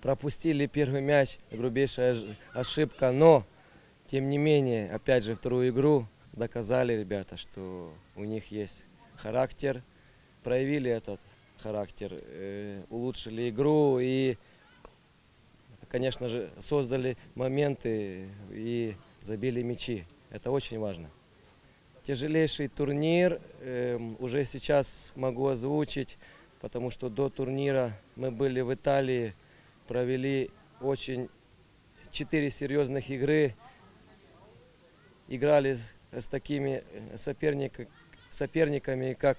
пропустили первый мяч, грубейшая ошибка, но, тем не менее, опять же, вторую игру доказали ребята, что у них есть характер, проявили этот характер, э, улучшили игру и, конечно же, создали моменты и забили мячи. Это очень важно. Тяжелейший турнир эм, уже сейчас могу озвучить, потому что до турнира мы были в Италии, провели очень четыре серьезных игры, играли с, с такими э, соперник- соперниками, как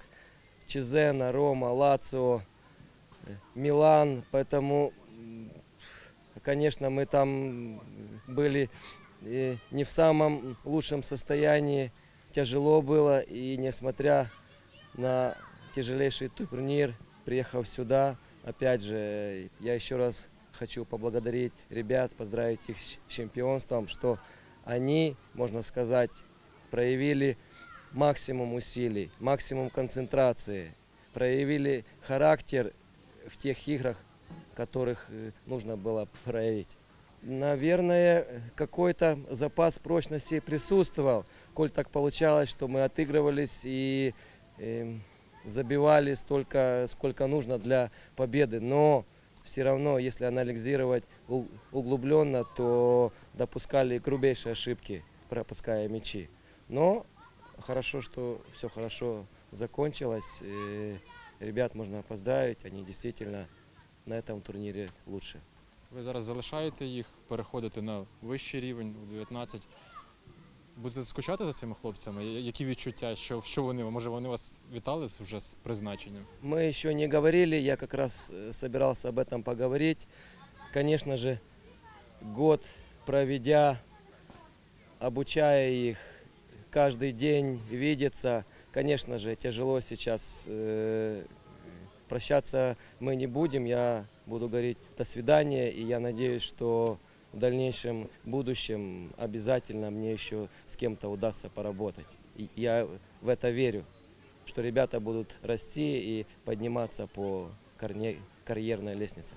Чезена, Рома, Лацио, э, Милан, поэтому, конечно, мы там были э, не в самом лучшем состоянии, тяжело было, и несмотря на тяжелейший турнир, приехав сюда, опять же, я еще раз хочу поблагодарить ребят, поздравить их с чемпионством, что они, можно сказать, проявили максимум усилий, максимум концентрации, проявили характер в тех играх, которых э, нужно было проявить. Наверное, какой-то запас прочности присутствовал, коль так получалось, что мы отыгрывались и эм, забивали столько, сколько нужно для победы. Но все равно, если анализировать у- углубленно, то допускали грубейшие ошибки, пропуская мячи. Но хорошо, что все хорошо закончилось. Э, Ребят можно поздравить, они действительно на этом турнире лучше. Ви зараз залишаєте їх, переходите на вищий рівень у 19. Будете скучати за цими хлопцями? Я- Які відчуття? Що, що вони? Може вони вас вітали з- вже з призначенням? Мы еще не говорили, я как раз э, собирался об этом поговорить. Конечно же, год проведя, обучая их, каждый день видеться, конечно же, тяжело сейчас э, прощаться мы не будем. Я буду говорить до свидания, и я надеюсь, что в дальнейшем будущем обязательно мне еще с кем-то удастся поработать. И я в это верю что ребята будут расти и подниматься по карьерной лестнице.